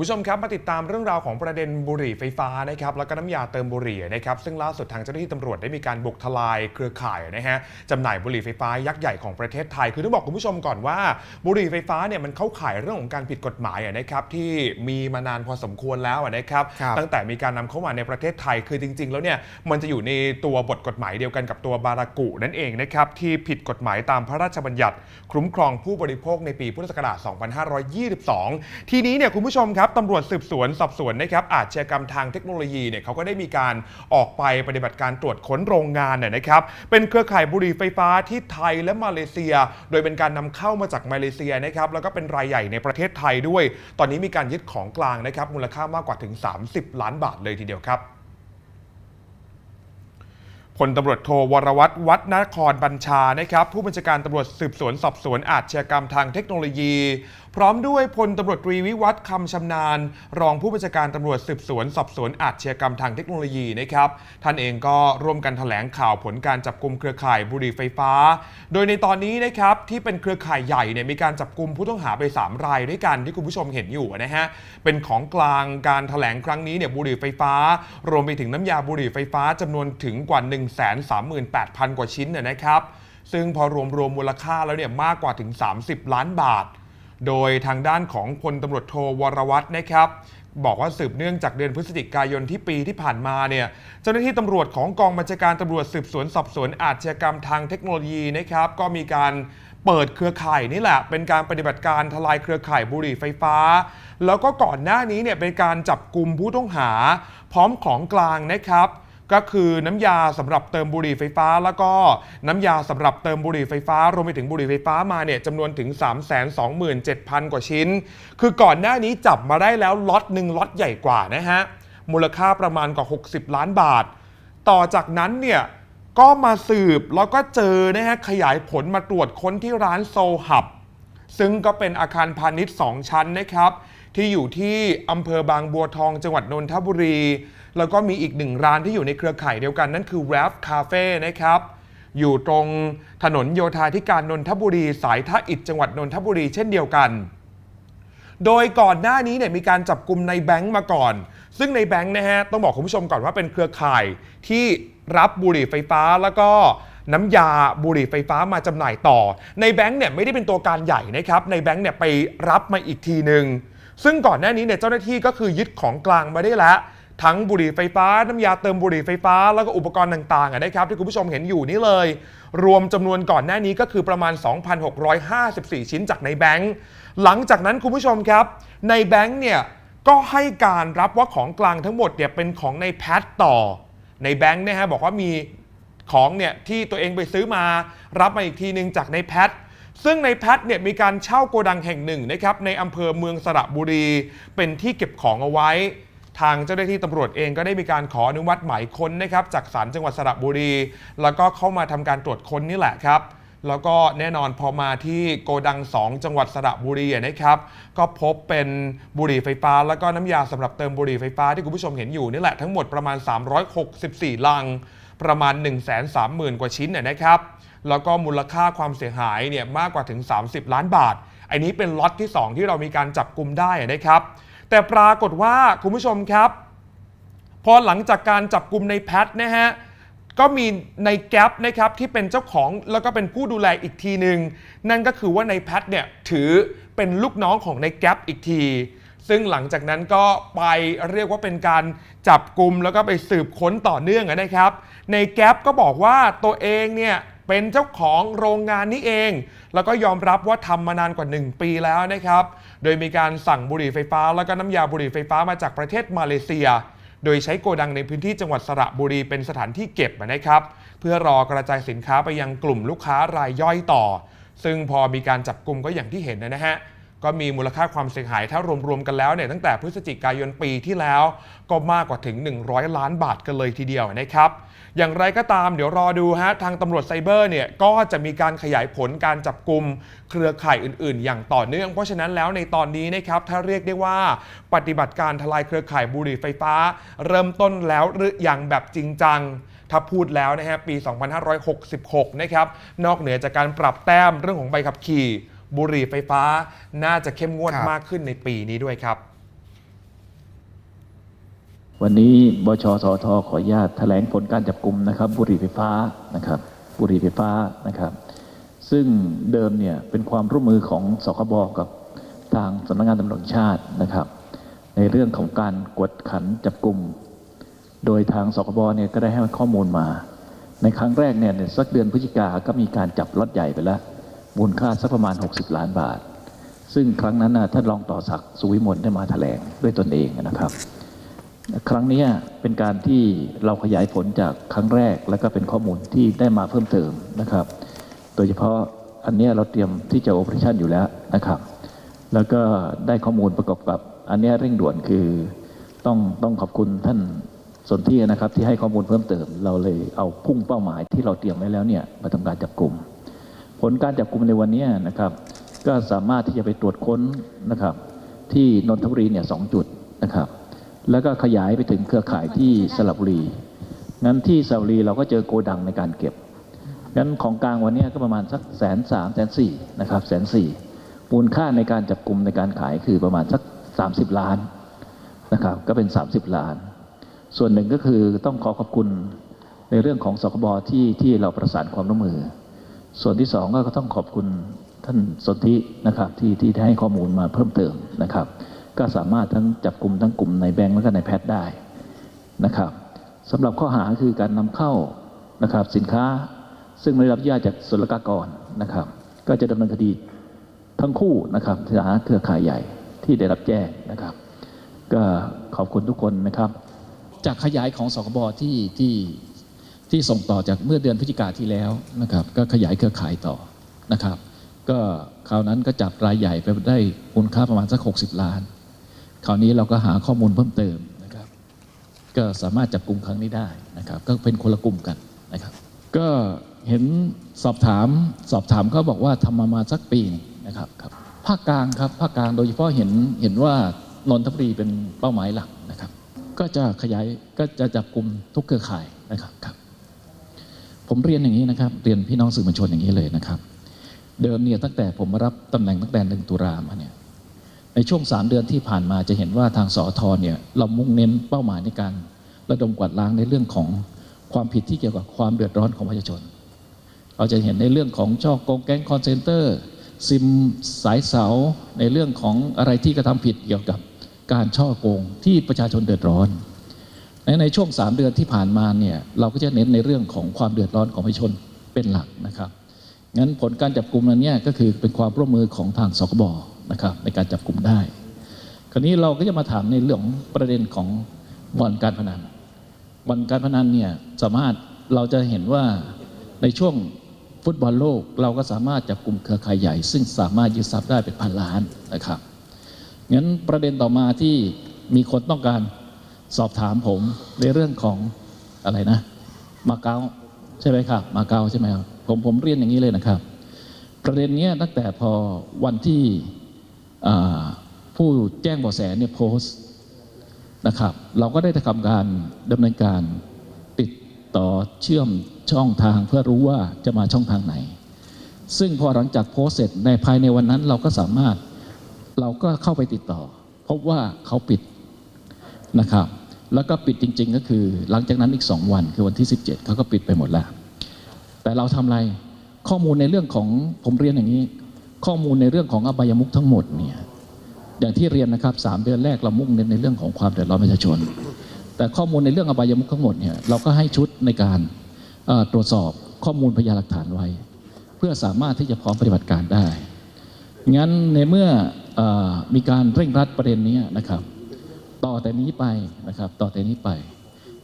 คุณผู้ชมครับมาติดตามเรื่องราวของประเด็นบุหรี่ไฟฟ้านะครับแล้วก็น้ำยาเติมบุหรี่นะครับซึ่งล่าสุดทางเจ้าหน้าที่ตำรวจได้มีการบุกทลายเครือข่ายนะฮะจำหน่ายบุหรี่ไฟฟ้ายักษ์ใหญ่ของประเทศไทย คือต้องบอกคุณผู้ชมก่อนว่าบุหรี่ไฟฟ้าเนี่ยมันเข้าข่ายเรื่องของการผิดกฎหมายอะนะครับที่มีมานานพอสมควรแล้วอะนะครับครับตั้งแต่มีการนำเข้ามาในประเทศไทยคือจริง ๆ แล้วเนี่ยมันจะอยู่ในตัวบทกฎหมายเดียวกันกับตัวบารากุนั่นเองนะครับที่ผิดกฎหมายตามพระราชบัญญัติ คุ้มครองผู้บริโภคในปีพุทธศักราช 2522 ทีนี้เนี่ยคุณผู้ชมครับตำรวจสืบสวนสอบสวนนะครับอาชญากรรมทางเทคโนโลยีเนี่ยเขาก็ได้มีการออกไปปฏิบัติการตรวจค้นโรงงานเนี่ยนะครับเป็นเครือข่ายบุหรี่ไฟฟ้าที่ไทยและมาเลเซีย โดยเป็นการนำเข้ามาจากมาเลเซียนะครับแล้วก็เป็นรายใหญ่ในประเทศไทยด้วย ตอนนี้มีการยึดของกลางนะครับมูลค่ามากกว่าถึง 30 ล้านบาทเลยทีเดียวครับพลตำรวจโทวรวัตรวัฒนครบัญชานะครับผู้บัญชาการตำรวจสืบสวนสอบสวนอาชญากรรมทางเทคโนโลยี พร้อมด้วยพลตำรวจตรีวิวัฒน์คำชำนาญ รองผู้บัญชาการตำรวจสืบสวน สอบสวนอาชญากรรมทางเทคโนโลยีนะครับท่านเองก็ร่วมกันแถลงข่าวผลการจับกลุ่มเครือข่ายบุหรี่ไฟฟ้า โดยในตอนนี้นะครับที่เป็นเครือข่ายใหญ่เนี่ยมีการจับกลุ่มผู้ต้องหาไป 3 รายด้วยกันที่คุณผู้ชมเห็นอยู่นะฮะเป็นของกลางการแถลงครั้งนี้เนี่ยบุหรี่ไฟฟ้า รวมไปถึงน้ำยาบุหรี่ไฟฟ้าจำนวนถึงกว่า 1 3 8 0 0 0 กว่าชิ้นน่ยนะครับซึ่งพอรวมรวมมูลค่าแล้วเนี่ยมากกว่าถึง 30 ล้านบาท โดยทางด้านของพลตำรวจโทวรวัตรนะครับบอกว่าสืบเนื่องจากเดือนพฤศจิกายนที่ปีที่ผ่านมาเนี่ยเจ้าหน้าที่ตำรวจของกองบัญชาการตำรวจสืบสวนสอบสวนอาชญากรรมทางเทคโนโลยีนะครับก็มีการเปิดเครือข่ายนี่แหละ เป็นการปฏิบัติการทลายเครือข่ายบุหรี่ไฟฟ้า แล้วก็ก่อนหน้านี้เนี่ยเป็นการจับกลุ่มผู้ต้องหา พร้อมของกลางนะครับ ก็คือน้ำยาสำหรับเติมบุหรี่ไฟฟ้า แล้วก็น้ำยาสำหรับเติมบุหรี่ไฟฟ้ารวมไปถึงบุหรี่ไฟฟ้ามาเนี่ยจำนวนถึง 327,000 กว่าชิ้น คือก่อนหน้านี้จับมาได้แล้วล็อตหนึ่งล็อตใหญ่กว่านะฮะมูลค่าประมาณกว่า 60 ล้านบาท ต่อจากนั้นเนี่ยก็มาสืบแล้วก็เจอนะฮะขยายผลมาตรวจค้นที่ร้านโซหับ ซึ่งก็เป็นอาคารพาณิชย์ 2 ชั้นนะครับ ที่อยู่ที่อำเภอบางบัวทองจังหวัดนนทบุรี แล้วก็มีอีกหนึ่งร้านที่อยู่ในเครือข่ายเดียวกัน นั่นคือ r a f Cafe นะครับอยู่ตรงถนนโยธาธิการนนทบุรี สายท่าอิฐจังหวัดนนทบุรีเช่นเดียวกัน โดยก่อนหน้านี้เนี่ยมีการจับกลุ่มในแบงค์มาก่อน ซึ่งในแบงค์นะฮะต้องบอกคุณผู้ชมก่อนว่าเป็นเครือข่ายที่รับบุหรี่ไฟฟ้าแล้วก็น้ำยาบุหรี่ไฟฟ้ามาจำหน่ายต่อ ในแบงค์เนี่ยไม่ได้เป็นตัวการใหญ่นะครับ ในแบงค์เนี่ยไปรับมาอีกทีหนึ่งซึ่งก่อนหน้านี้เนี่ยเจ้าหน้าที่ก็คือยึดของกลางมาได้แล้ว ทั้งบุหรี่ไฟฟ้า น้ำยาเติมบุหรี่ไฟฟ้า แล้วก็อุปกรณ์ต่างๆนะครับที่คุณผู้ชมเห็นอยู่นี่เลย รวมจำนวนก่อนหน้านี้ก็คือประมาณ 2,654 ชิ้นจากในแบงค์หลังจากนั้นคุณผู้ชมครับ ในแบงค์เนี่ยก็ให้การรับว่าของกลางทั้งหมดเนี่ยเป็นของในแพทต่อ ในแบงค์เนี่ยฮะบอกว่ามีของเนี่ยที่ตัวเองไปซื้อมารับมาอีกทีหนึ่งจากในแพทซึ่งในแพทเนี่ยมีการเช่าโกดังแห่งหนึ่งนะครับในอำเภอเมืองสระบุรี เป็นที่เก็บของเอาไว้ ทางเจ้าหน้าที่ตำรวจเองก็ได้มีการขออนุมัติหมายค้นนะครับจากศาลจังหวัดสระบุรี แล้วก็เข้ามาทำการตรวจค้นนี่แหละครับแล้วก็แน่นอนพอมาที่โกดัง 2 จังหวัดสระบุรีนะครับ ก็พบเป็นบุหรี่ไฟฟ้า แล้วก็น้ำยาสำหรับเติมบุหรี่ไฟฟ้าที่คุณผู้ชมเห็นอยู่นี่แหละทั้งหมดประมาณ 364 ลัง ประมาณ 1 3 0 0 0 0 กว่าชิ้นเนี่ยนะครับ แล้วก็มูลค่าความเสียหายเนี่ยมากกว่าถึง 30 ล้านบาท อันนี้เป็นล็อตที่ 2 ที่เรามีการจับกลุ่มได้นะครับ แต่ปรากฏว่าคุณผู้ชมครับ พอหลังจากการจับกลุ่มในแพทนะฮะก็มีในแก๊ปนะครับที่เป็นเจ้าของแล้วก็เป็นผู้ดูแลอีกทีหนึ่งนั่นก็คือว่าในแพทเนี่ยถือเป็นลูกน้องของในแก๊ปอีกที ซึ่งหลังจากนั้นก็ไปเรียกว่าเป็นการจับกลุ่มแล้วก็ไปสืบค้นต่อเนื่องนะครับ ในแก๊ปก็บอกว่าตัวเองเนี่ย เป็นเจ้าของโรงงานนี้เอง แล้วก็ยอมรับว่าทำมานานกว่า 1 ปีแล้วนะครับ โดยมีการสั่งบุหรี่ไฟฟ้า แล้วก็น้ำยาบุหรี่ไฟฟ้ามาจากประเทศมาเลเซีย โดยใช้โกดังในพื้นที่จังหวัดสระบุรีเป็นสถานที่เก็บนะครับ เพื่อรอกระจายสินค้าไปยังกลุ่มลูกค้ารายย่อยต่อ ซึ่งพอมีการจับกลุ่มก็อย่างที่เห็นนะฮะก็มีมูลค่าความเสียหายถ้ารวมๆกันแล้วเนี่ยตั้งแต่พฤศจิกายนปีที่แล้ว ก็มากกว่าถึง 100 ล้านบาทกันเลยทีเดียวนะครับ อย่างไรก็ตามเดี๋ยวรอดูฮะทางตำรวจไซเบอร์เนี่ยก็จะมีการขยายผลการจับกลุ่มเครือข่ายอื่น ๆ อย่างต่อเนื่อง เพราะฉะนั้นแล้วในตอนนี้นะครับถ้าเรียกได้ว่าปฏิบัติการทลายเครือข่ายบุหรี่ไฟฟ้า เริ่มต้นแล้วหรือยังแบบจริงจังถ้าพูดแล้วนะฮะปี 2566 นะครับ นอกเหนือจากการปรับแต้มเรื่องของใบขับขี่ บุหรี่ไฟฟ้า น่าจะเข้มงวดมากขึ้นในปีนี้ด้วยครับ วันนี้บชสทขออนุญาตแถลงผลการจับกลุ่มนะครับบุหรี่ไฟฟ้านะครับบุหรี่ไฟฟ้านะครับ ซึ่งเดิมเนี่ยเป็นความร่วมมือของสคบกับทางสำนักงานตำรวจชาตินะครับ ในเรื่องของการกวดขันจับกลุ่ม โดยทางสคบเนี่ยก็ได้ให้ข้อมูลมา ในครั้งแรกเนี่ยสักเดือนพฤศจิกาก็มีการจับล็อตใหญ่ไปแล้วมูลค่าสักประมาณ 60 ล้านบาท ซึ่งครั้งนั้นนะท่านรองต่อศักดิ์สุวิมลได้มาแถลงด้วยตนเองนะครับ ครั้งนี้เป็นการที่เราขยายผลจากครั้งแรก แล้วก็เป็นข้อมูลที่ได้มาเพิ่มเติมนะครับ โดยเฉพาะอันนี้เราเตรียมที่จะโอเปอเรชั่นอยู่แล้วนะครับ แล้วก็ได้ข้อมูลประกอบกับอันนี้เร่งด่วนคือต้องต้องขอบคุณท่านสนที่นะครับที่ให้ข้อมูลเพิ่มเติม เราเลยเอาพุ่งเป้าหมายที่เราเตรียมไว้แล้วเนี่ยมาทำการจับกลุ่ม ผลการจับกลุ่มในวันนี้นะครับ ก็สามารถที่จะไปตรวจค้นนะครับ ที่นนทบุรีเนี่ยสองจุดนะครับ แล้วก็ขยายไปถึงเครือข่ายที่สระบุรีงั้นที่สระบุรีเราก็เจอโกดังในการเก็บงั้นของกลางวันนี้ก็ประมาณสักแสนสามแสนสี่นะครับแสนสี่มูลค่าในการจับกลุ่มในการขายคือประมาณสัก 30 ล้านนะครับก็เป็น 30 ล้าน ส่วนหนึ่งก็คือต้องขอขอบคุณในเรื่องของสคบที่ที่เราประสานความร่วมมือ ส่วนที่สองก็ต้องขอบคุณท่านสนธินะครับที่ที่ได้ให้ข้อมูลมาเพิ่มเติมนะครับ ก็สามารถทั้งจับกลุ่มทั้งกลุ่มในแบงก์และก็ในแพทได้นะครับสำหรับข้อหาคือการนำเข้านะครับสินค้าซึ่งไม่ได้รับอนุญาตจากศุลกากรนะครับ ก็จะดำเนินคดีทั้งคู่นะครับฐานเครือข่ายใหญ่ที่ได้รับแจ้งนะครับ ก็ขอบคุณทุกคนนะครับ จากขยายของสคบที่ที่ที่ส่งต่อจากเมื่อเดือนพฤศจิกาที่แล้วนะครับ ก็ขยายเครือข่ายต่อนะครับ ก็คราวนั้นก็จับรายใหญ่ไปได้มูลค่าประมาณสัก 60 ล้าน คราวนี้เราก็หาข้อมูลเพิ่มเติมนะครับ ก็สามารถจับกลุ่มครั้งนี้ได้นะครับ ก็เป็นคนละกลุ่มกันนะครับ ก็เห็นสอบถามสอบถามเขาบอกว่าทำมามาสักปีนะครับครับภาคกลางครับภาคกลางโดยเฉพาะเห็นเห็นว่านนทบุรีเป็นเป้าหมายหลักนะครับ ก็จะขยายก็จะจับกลุ่มทุกเครือข่ายนะครับครับ ผมเรียนอย่างนี้นะครับ เรียนพี่น้องสื่อมวลชนอย่างนี้เลยนะครับ เดิมเนี่ยตั้งแต่ผมมารับตำแหน่งตั้งแต่หนึ่งตุลามาเนี่ย ในช่วงสามเดือนที่ผ่านมาจะเห็นว่าทางสอทเนี่ยเรามุ่งเน้นเป้าหมายในการระดมกวาดล้างในเรื่องของความผิดที่เกี่ยวกับความเดือดร้อนของประชาชน เราจะเห็นในเรื่องของช่อโกงแก๊งคอนเซนเตอร์ซิมสายเสาในเรื่องของอะไรที่กระทำผิดเกี่ยวกับการช่อโกงที่ประชาชนเดือดร้อนในในช่วง 3 เดือนที่ผ่านมาเนี่ยเราก็จะเน้นในเรื่องของความเดือดร้อนของประชาชนเป็นหลักนะครับงั้นผลการจับกลุ่มนั้นเนี่ยก็คือเป็นความร่วมมือของทางสคบ นะครับในการจับกลุ่มได้ คราวนี้เราก็จะมาถามในเรื่องประเด็นของบ่อนการพนันบ่อนการพนันเนี่ยสามารถเราจะเห็นว่าในช่วงฟุตบอลโลกเราก็สามารถจับกลุ่มเครือข่ายใหญ่ ซึ่งสามารถยึดทรัพย์ได้เป็นพันล้านนะครับงั้นประเด็นต่อมาที่มีคนต้องการสอบถามผมในเรื่องของอะไรนะ มาเก๊าใช่ไหมครับ มาเก๊าใช่ไหมครับผมผมเรียนอย่างนี้เลยนะครับ ประเด็นนี้ตั้งแต่พอวันที่ ผู้แจ้งเบาะแสเนี่ยโพสต์นะครับ เราก็ได้ทำการดำเนินการติดต่อเชื่อมช่องทางเพื่อรู้ว่าจะมาช่องทางไหน ซึ่งพอหลังจากโพสต์เสร็จในภายในวันนั้นเราก็สามารถเราก็เข้าไปติดต่อ พบว่าเขาปิดนะครับ แล้วก็ปิดจริง ๆ ก็คือ หลังจากนั้นอีก 2 วันคือวันที่ 17เขาก็ปิดไปหมดแล้ว แต่เราทำอะไรข้อมูลในเรื่องของผมเรียนอย่างนี้ ข้อมูลในเรื่องของอบายมุขทั้งหมดเนี่ยอย่างที่เรียนนะครับสามเดือนแรกเรามุ่งเน้นในเรื่องของความเดือดร้อนประชาชน แต่ข้อมูลในเรื่องอบายมุขทั้งหมดเนี่ยเราก็ให้ชุดในการตรวจสอบข้อมูลพยานหลักฐานไว้ เพื่อสามารถที่จะพร้อมปฏิบัติการได้ งั้นในเมื่ออมีการเร่งรัดประเด็นนี้นะครับ ต่อแต่นี้ไปนะครับต่อแต่นี้ไป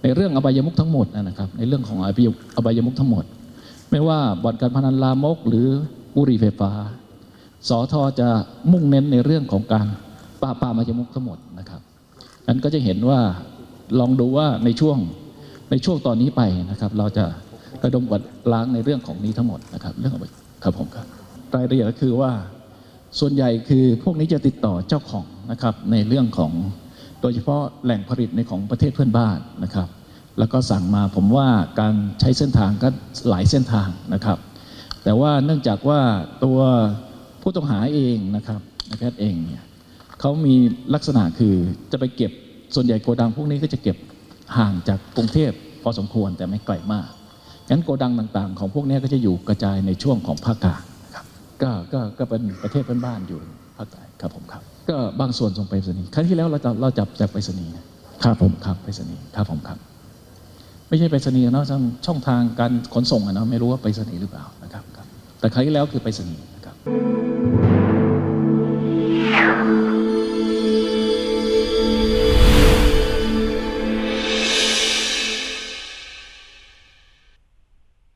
ในเรื่องอบายมุขทั้งหมดนะครับ ในเรื่องของอบายอบายมุขทั้งหมด ไม่ว่าบ่อนการพนันลามกหรือบุหรี่ไฟฟ้า สอทอจะมุ่งเน้นในเรื่องของการปราบปรามอบามุขทั้งหมดนะครับนั้นก็จะเห็นว่าลองดูว่าในช่วงในช่วงตอนนี้ไปนะครับ เราจะระดมกวาดล้างในเรื่องของนี้ทั้งหมดนะครับ เรื่องของครับผมครับรายละเอียดก็คือว่าส่วนใหญ่คือพวกนี้จะติดต่อเจ้าของนะครับในเรื่องของโดยเฉพาะแหล่งผลิตในของประเทศเพื่อนบ้านนะครับ แล้วก็สั่งมาผมว่าการใช้เส้นทางก็หลายเส้นทางนะครับ แต่ว่าเนื่องจากว่าตัว ผู้ต้องหาเองนะครับนายแพทย์เองเนี่ยเขามีลักษณะคือจะไปเก็บส่วนใหญ่โกดังพวกนี้ก็จะเก็บห่างจากกรุงเทพพอสมควรแต่ไม่ไกลมากงั้นโกดังต่างๆ ของพวกเนี้ยก็จะอยู่กระจายในช่วงของภาคกลางนะครับก็ก็ก็เป็นประเทศเพื่อนบ้านอยู่ภาคใต้ครับผมครับ ก็บางส่วนส่งไปรษณีย์ครั้งที่แล้วเราจะเราจับจากไปรษณีย์นะครับผมครับไปรษณีย์ครับผมครับ ไม่ใช่ไปรษณีย์เนาะช่องช่องทางการขนส่งอะเนาะไม่รู้ว่าไปรษณีย์หรือเปล่านะครับครับแต่ครั้งที่แล้วคือไปรษณีย์นะครับ